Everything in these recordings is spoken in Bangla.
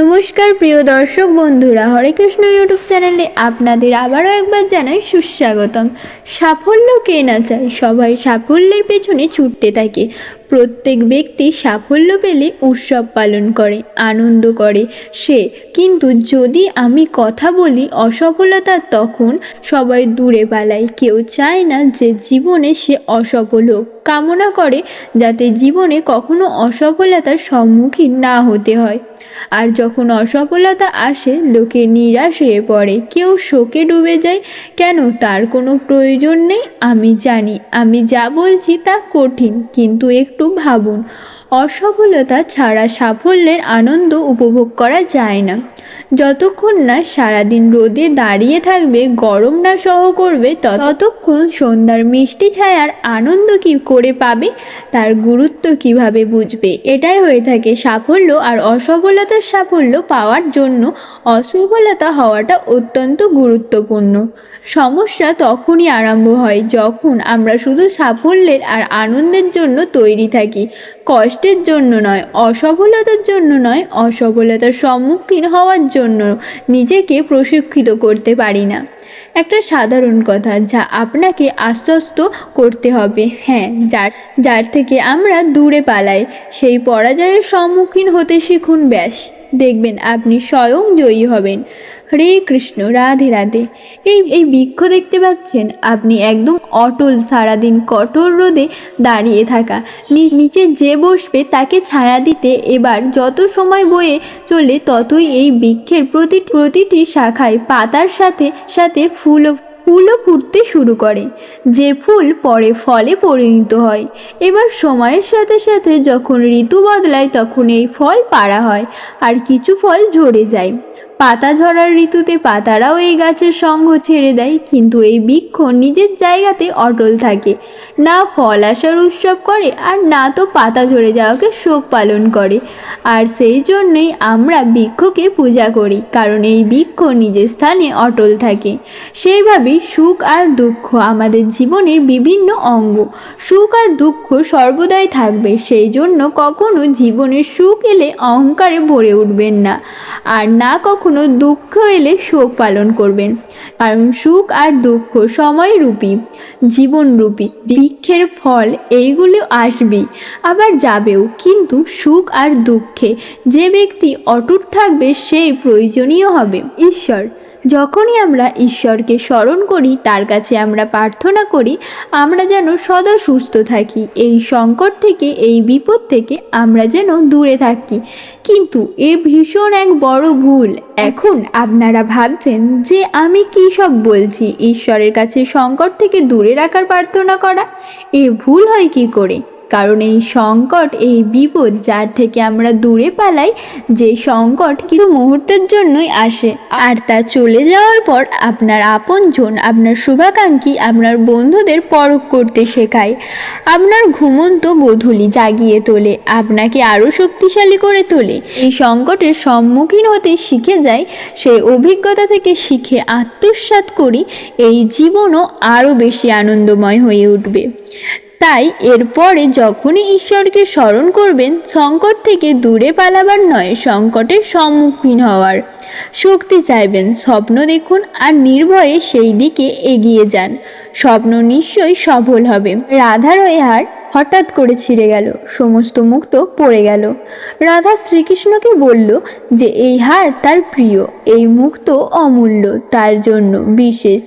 নমস্কার প্রিয় দর্শক বন্ধুরা, হরে কৃষ্ণ ইউটিউব চ্যানেলে আপনাদের আবারও একবার জানাই সুস্বাগতম। সাফল্য কে না চায়? সবাই সাফল্যের পেছনে ছুটতে থাকে। প্রত্যেক ব্যক্তি সাফল্য পেলে উৎসব পালন করে, আনন্দ করে। সে কিন্তু যদি আমি কথা বলি অসফলতা তখন সবাই দূরে পালায়। কেউ চায় না যে জীবনে সে অসফল হোক। কামনা করে যাতে জীবনে কখনো অসফলতার সম্মুখীন না হতে হয়। আর যখন অসফলতা আসে, লোকে নিরাশ হয়ে পড়ে। কেউ শোকে ডুবে যায়। কেন? তার কোনো প্রয়োজন নেই। আমি জানি। আমি যা বলছি তা কঠিন। কিন্তু একটু ভাবুন। অসফলতা ছাড়া সাফল্যের আনন্দ উপভোগ করা যায় না। যতক্ষণ না সারাদিন রোদে দাঁড়িয়ে থাকবে, গরম না সহ করবে ততক্ষণ সন্ধ্যার মিষ্টি ছায়ার আনন্দ কি করে পাবে, তার গুরুত্ব কীভাবে বুঝবে? এটাই হয়ে থাকে সাফল্য আর অসফলতার সাফল্য পাওয়ার জন্য অসফলতা হওয়াটা অত্যন্ত গুরুত্বপূর্ণ। সমস্যা তখনই আরম্ভ হয় যখন আমরা শুধু সাফল্যের আর আনন্দের জন্য তৈরি থাকি। কষ্টের জন্য নয়, অসফলতার জন্য নয়, অসফলতার সম্মুখীন হওয়ার জন্য নিজেকে প্রশিক্ষিত করতে পারি না। একটা সাধারণ কথা যা আপনাকে আশ্বস্ত করতে হবে হ্যাঁ যার যার থেকে আমরা দূরে পালাই। সেই পরাজয়ের সম্মুখীন হতে শিখুন ব্যাস। দেখবেন, আপনি স্বয়ং জয়ী হবেন। হরে কৃষ্ণ, রাধে রাধে। এই এই বৃক্ষ দেখতে পাচ্ছেন? আপনি একদম অটল, সারাদিন কঠোর রোদে দাঁড়িয়ে থাকা। নিচে যে বসবে তাকে ছায়া দিতে এবার যত সময় বয়ে চলে ততই এই বৃক্ষের প্রতি প্রতিটি শাখায় পাতার সাথে সাথে ফুলও ফুলও ফুটতে শুরু করে। যে ফুল পরে ফলে পরিণত হয়। এবার সময়ের সাথে সাথে যখন ঋতু বদলায়, তখন এই ফল পাড়া হয় আর কিছু ফল ঝরে যায়। পাতা ঝরার ঋতুতে পাতারাও এই গাছের সঙ্গ ছেড়ে দেয়, কিন্তু এই বৃক্ষ নিজের জায়গাতে অটল থাকে। না ফল আসার উৎসব করে, আর না তো পাতা ঝরে যাওয়াকে শোক পালন করে। আর সেই জন্যই আমরা বৃক্ষকে পূজা করি, কারণ এই বৃক্ষ নিজের স্থানে অটল থাকে। সেইভাবেই সুখ আর দুঃখ আমাদের জীবনের বিভিন্ন অঙ্গ। সুখ আর দুঃখ সর্বদাই থাকবে, সেই জন্য কখনো জীবনে সুখ এলে অহংকারে ভরে উঠবেন না। আর না কখনো দুঃখ এলে শোক পালন করবেন। কারণ সুখ আর দুঃখ সময়রূপী, জীবনরূপী, বৃক্ষের ফল এইগুলো আসবেই, আবার যাবেও। কিন্তু সুখ আর দুঃখে যে ব্যক্তি অটুট থাকবে, সেই প্রয়োজনীয় হবে। ঈশ্বর যখনই আমরা ঈশ্বরকে স্মরণ করি, তার কাছে আমরা প্রার্থনা করি, আমরা যেন সদা সুস্থ থাকি। এই সংকট থেকে, এই বিপদ থেকে আমরা যেন দূরে থাকি। কিন্তু এ ভীষণ এক বড় ভুল। এখন আপনারা ভাবছেন যে আমি কী সব বলছি? ঈশ্বরের কাছে সংকট থেকে দূরে রাখার প্রার্থনা করা? এ ভুল হয় কি করে? কারণ এই সংকট, এই বিপদ যার থেকে আমরা দূরে পালাই, যে সংকট কিছু মুহূর্তের জন্যই আসে। আর তা চলে যাওয়ার পর আপনার আপনজন, আপনার শুভাকাঙ্ক্ষী, আপনার বন্ধুদের পরখ করতে শেখায়। আপনার ঘুমন্ত গোধূলি জাগিয়ে তোলে, আপনাকে আরও শক্তিশালী করে তোলে। এই সংকটের সম্মুখীন হতে শিখে যায় সেই অভিজ্ঞতা থেকে শিখে আত্মসাৎ করি, এই জীবনও আরও বেশি আনন্দময় হয়ে উঠবে। তাই এরপরে যখনই ঈশ্বরকে স্মরণ করবেন, সংকট থেকে দূরে পালাবার নয়, সংকটের সম্মুখীন হওয়ার শক্তি চাইবেন। স্বপ্ন দেখুন আর নির্ভয়ে সেই দিকে এগিয়ে যান। স্বপ্ন নিশ্চয়ই সফল হবে। রাধার ওই হার হঠাৎ করে ছিঁড়ে গেল, সমস্ত মুক্ত পড়ে গেল। রাধা শ্রীকৃষ্ণকে বলল যে, এই হার তার প্রিয়, এই মুক্ত অমূল্য, তার জন্য বিশেষ।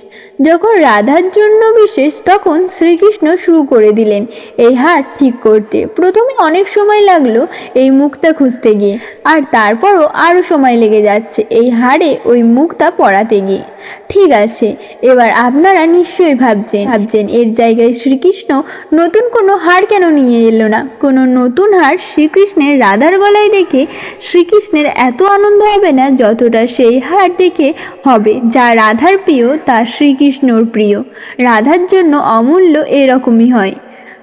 যখন রাধার জন্য বিশেষ, তখন শ্রীকৃষ্ণ শুরু করে দিলেন, এই হার ঠিক করতে। প্রথমে অনেক সময় লাগল এই মুক্তা খুঁজতে গিয়ে, আর তারপরও আরও সময় লেগে যাচ্ছে এই হারে ওই মুক্তা পড়াতে গিয়ে। ঠিক আছে, এবার আপনারা নিশ্চয়ই ভাবছেন ভাবছেন এর জায়গায় শ্রীকৃষ্ণ নতুন কোনো হার কেন নিয়ে এলো না? কোনো নতুন হার শ্রীকৃষ্ণের রাধার গলায় দেখে শ্রীকৃষ্ণের এত আনন্দ হবে না যতটা সেই হার দেখে হবে যা রাধার প্রিয়, তা শ্রীকৃষ্ণর প্রিয়। রাধার জন্য অমূল্য এরকমই হয়।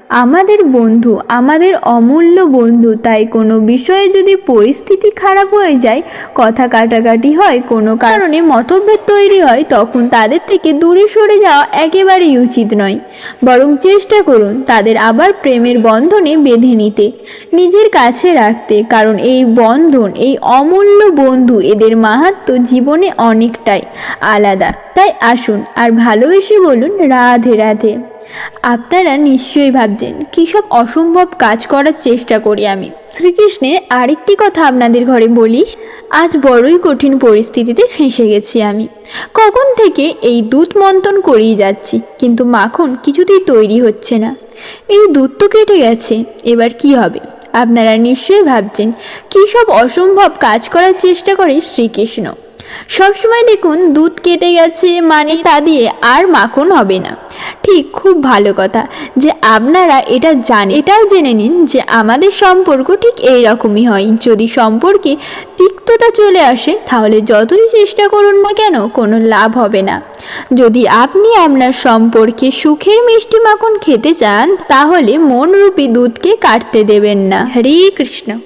আমাদের বন্ধু, আমাদের অমূল্য বন্ধু, তাই কোনো বিষয়ে যদি পরিস্থিতি খারাপ হয়ে যায়, কথা কাটাকাটি হয়, কোনো কারণে মতভেদ তৈরি হয়, তখন তাদের থেকে দূরে সরে যাওয়া একেবারেই উচিত নয়। বরং চেষ্টা করুন তাদের আবার প্রেমের বন্ধনে বেঁধে নিতে, নিজের কাছে রাখতে, কারণ এই বন্ধন, এই অমূল্য বন্ধু এদের মাহাত্ম জীবনে অনেকটাই আলাদা। তাই আসুন আর ভালোবেসে বলুন রাধে রাধে। আপনারা নিশ্চয়ই ভাবছেন, কী সব অসম্ভব কাজ করার চেষ্টা করি আমি। শ্রীকৃষ্ণের আরেকটি কথা আপনাদের ঘরে বলি, আজ বড়ই কঠিন পরিস্থিতিতে ফেঁসে গেছি আমি। কখন থেকে এই দুধ মন্থন করেই যাচ্ছি, কিন্তু মাখন কিছুতেই তৈরি হচ্ছে না। এই দুধ তো কেটে গেছে, এবার কি হবে? আপনারা নিশ্চয়ই ভাবছেন, কী সব অসম্ভব কাজ করার চেষ্টা করে শ্রীকৃষ্ণ। সবসময় দেখুন দুধ কেটে গেছে মানে তা দিয়ে আর মাখন হবে না। ঠিক খুব ভালো কথা যে আপনারা এটা জান, এটাও জেনে নিন যে আমাদের সম্পর্ক ঠিক এই রকমই হয়। যদি সম্পর্কে তিক্ততা চলে আসে, তাহলে যতই চেষ্টা করুন না কেন কোনো লাভ হবে না। যদি আপনি আপনার সম্পর্কে সুখের মিষ্টি মাখন খেতে চান, তাহলে মনরূপী দুধকে কাটতে দেবেন না। হরে কৃষ্ণ।